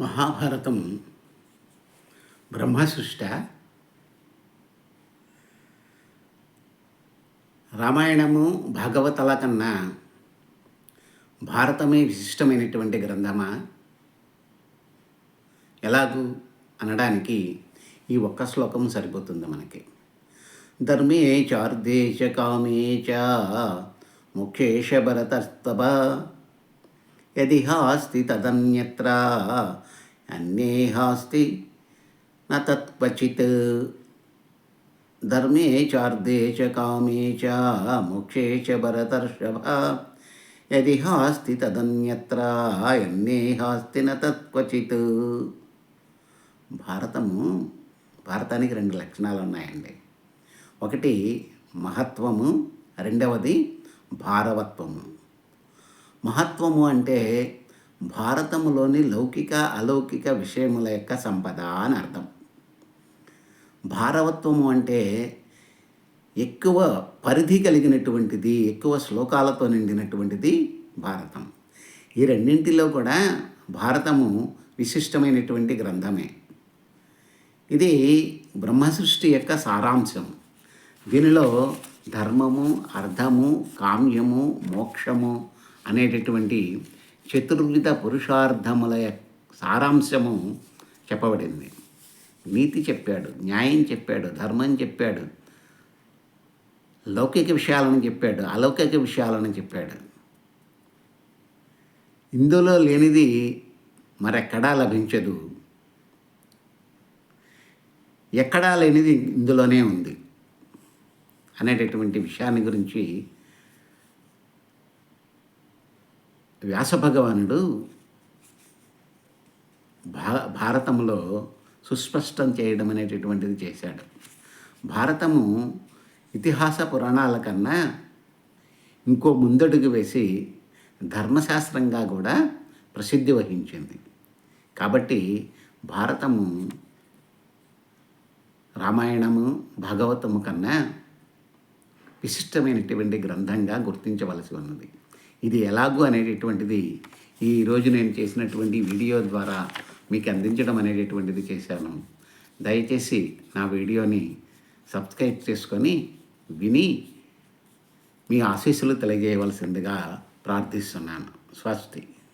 మహాభారతం బ్రహ్మసృష్ట రామాయణము భాగవతల కన్నా భారతమే విశిష్టమైనటువంటి గ్రంథమా? ఎలాగూ అనడానికి ఈ ఒక్క శ్లోకం సరిపోతుంది మనకి. ధర్మే చార్దేశ కామే చ ముఖేష భరతస్తవ యది హాస్తి తదన్యత్ర అన్నే హాస్తి న ధర్మే చార్ధే చ కామే చ మోక్షే చ భరతర్షభ యది హాస్తి తదన్యత్ర అన్నే హాస్తి న భారతము భారతానికి రెండు లక్షణాలు ఉన్నాయండి. ఒకటి మహత్వము. రెండవది భారవత్వము. మహత్వము అంటే భారతములోని లౌకిక అలౌకిక విషయముల యొక్క సంపద అని అర్థం. భారవత్వము అంటే ఎక్కువ పరిధి కలిగినటువంటిది ఎక్కువ శ్లోకాలతో నిండినటువంటిది భారతం. ఈ రెండింటిలో కూడా భారతము విశిష్టమైనటువంటి గ్రంథమే. ఇది బ్రహ్మసృష్టి యొక్క సారాంశం. దీనిలో ధర్మము అర్థము కామ్యము మోక్షము అనేటటువంటి చతుర్విధ పురుషార్థముల సారాంశము చెప్పబడింది. నీతి చెప్పాడు న్యాయం చెప్పాడు ధర్మం చెప్పాడు లౌకిక విషయాలను చెప్పాడు అలౌకిక విషయాలను చెప్పాడు. ఇందులో లేనిది మరెక్కడా లభించదు. ఎక్కడా లేనిది ఇందులోనే ఉంది అనేటటువంటి విషయాన్ని గురించి వ్యాస భగవానుడు భా భారతంలో సుస్పష్టం చేయడం అనేటటువంటిది చేశాడు. భారతము ఇతిహాస పురాణాల కన్నా ఇంకో ముందడుగు వేసి ధర్మశాస్త్రంగా కూడా ప్రసిద్ధి వహించింది. కాబట్టి భారతము రామాయణము భాగవతము కన్నా విశిష్టమైనటువంటి గ్రంథంగా గుర్తించవలసి ఉన్నది. ఇది ఎలాగూ అనేటటువంటిది ఈరోజు నేను చేసినటువంటి వీడియో ద్వారా మీకు అందించడం అనేటటువంటిది చేశాను. దయచేసి నా వీడియోని సబ్స్క్రైబ్ చేసుకొని విని మీ ఆశీస్సులు తెలియజేయవలసిందిగా ప్రార్థిస్తున్నాను. స్వస్తి.